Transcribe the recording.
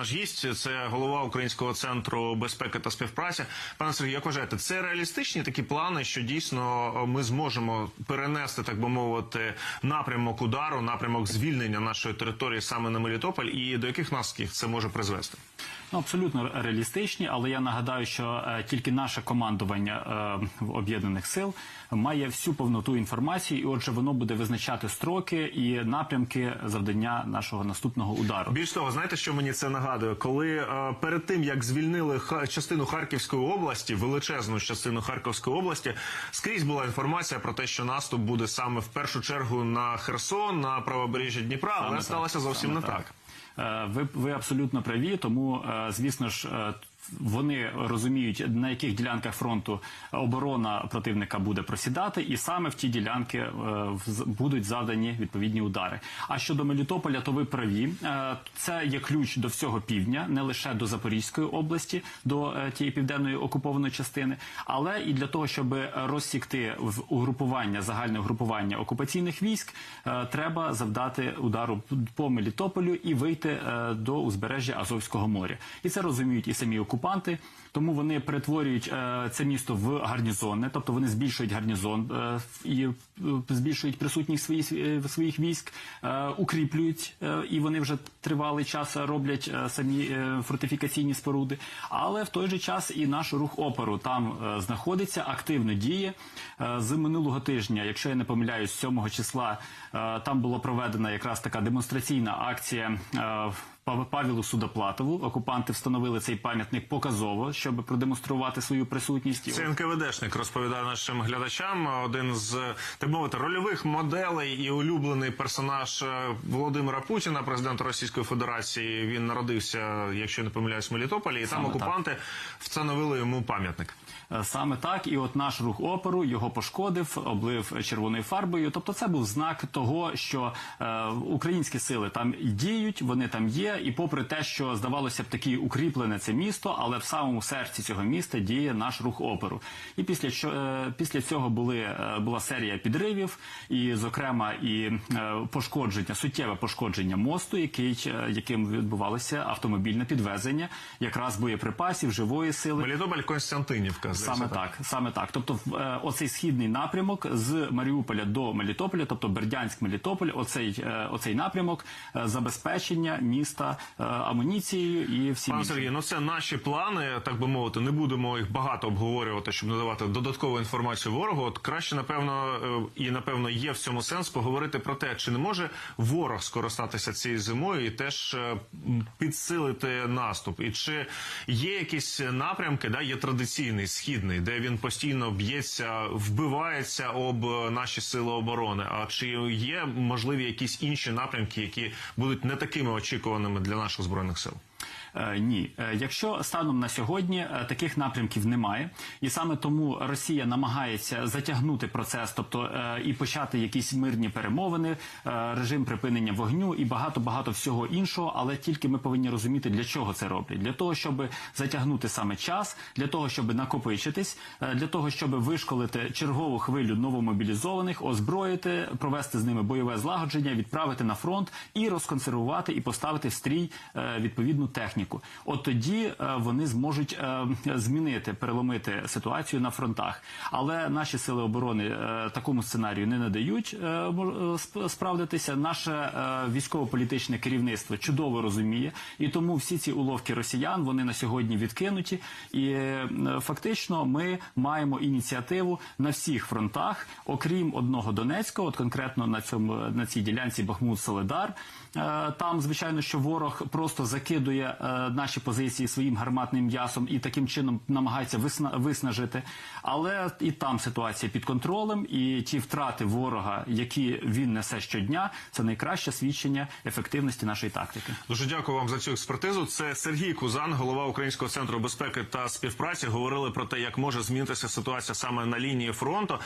наш гість. Це голова Українського центру безпеки та співпраці. Пане Сергію, як вважаєте, це реалістичні такі плани, що дійсно е, ми зможемо перенести, так би мовити, напрямок удару, напрямок звільнення нашої території саме на Мелітополь, і до яких наслідків це може призвести? Ну, абсолютно реалістичні, але я нагадаю, що е, тільки наше командування е, об'єднаних сил має всю повноту інформації, і отже, воно буде визначати строки і напрямки завдання нашого наступного удару. Більш того, знаєте, що мені це нагадує? Коли е, перед тим як звільнили частину Харківської області, величезну частину Харківської області, скрізь була інформація про те, що наступ буде саме в першу чергу на Херсон, на правобережжя Дніпра, але сталося зовсім саме не так. так. Е, Ви, ви абсолютно праві, тому е, звісно ж. Вони розуміють, на яких ділянках фронту оборона противника буде просідати, і саме в ті ділянки е, будуть завдані відповідні удари. А щодо Мелітополя, то ви праві. Е, Це є ключ до всього півдня, не лише до Запорізької області, до е, тієї південної окупованої частини, але і для того, щоб розсікти в угрупування загальне угрупування окупаційних військ, треба завдати удару по Мелітополю і вийти до узбережжя Азовського моря. І це розуміють і самі окупанти. Тому вони перетворюють е, це місто в гарнізонне, тобто вони збільшують гарнізон е, і е, збільшують присутність своїх, своїх військ, укріплюють, і вони вже тривалий час роблять самі фортифікаційні споруди. Але в той же час і наш рух опору там знаходиться, активно діє. З минулого тижня, якщо я не помиляюсь, 7 числа там була проведена якраз така демонстраційна акція. Павілу Судоплатову окупанти встановили цей пам'ятник показово, щоб продемонструвати свою присутність. Це НКВДшник розповідає нашим глядачам. Один з так мовити рольових моделей і улюблений персонаж е, Володимира Путіна, президента Російської Федерації. Він народився, якщо не помиляюсь, в Мелітополі, і там Саме так. окупанти встановили йому пам'ятник. Е, Саме так, і от наш рух опору його пошкодив, облив червоною фарбою. Тобто, це був знак того, що е, українські сили там діють, вони там є. І попри те, що здавалося б таки укріплене це місто, але в самому серці цього міста діє наш рух опору. І після що е, після цього були е, була серія підривів, і зокрема і е, пошкодження, суттєве пошкодження мосту, який яким відбувалося автомобільне підвезення, якраз боєприпасів, живої сили. Мелітополь Константинівка. Саме так, саме так. Тобто, оцей східний напрямок з Маріуполя до Мелітополя, тобто Бердянськ, Мелітополь, оцей, оцей напрямок забезпечення міста е, амуніцією і всім. Пане іншим. Сергію, ну це наші плани, так би мовити. Не будемо їх багато обговорювати, щоб надавати додаткову інформацію ворогу. От краще, напевно, е, і напевно є в цьому сенс поговорити про те, чи не може ворог скористатися цією зимою і теж е, підсилити наступ. І чи є якісь напрямки, да, є традиційний східний, де він постійно б'ється, вбивається об наші сили оборони. А чи є можливі якісь інші напрямки, які будуть не такими очікуваними для наших збройних сил? Е, Ні, Е, якщо станом на сьогодні е, таких напрямків немає, і саме тому Росія намагається затягнути процес, тобто і почати якісь мирні перемовини, режим припинення вогню і багато багато всього іншого. Але тільки ми повинні розуміти, для чого це роблять. Для того, щоб затягнути саме час, для того, щоб накопичитись, для того, щоб вишколити чергову хвилю новомобілізованих, озброїти, провести з ними бойове злагодження, відправити на фронт і розконсервувати і поставити в стрій відповідну техніку. От тоді е, вони зможуть е, змінити, переломити ситуацію на фронтах. Але наші сили оборони е, такому сценарію не надають справдитися. Наше військово-політичне керівництво чудово розуміє, і тому всі ці уловки росіян вони на сьогодні відкинуті. І фактично ми маємо ініціативу на всіх фронтах, окрім одного Донецького, от конкретно на цьому на цій ділянці Бахмут-Соледар. Е, Там, звичайно, що ворог просто закидує е, наші позиції своїм гарматним м'ясом і таким чином намагається висна- виснажити. Але і там ситуація під контролем, і ті втрати ворога, які він несе щодня, це найкраще свідчення ефективності нашої тактики. Дуже дякую вам за цю експертизу. Це Сергій Кузан, голова Українського центру безпеки та співпраці. Говорили про те, як може змінитися ситуація саме на лінії фронту.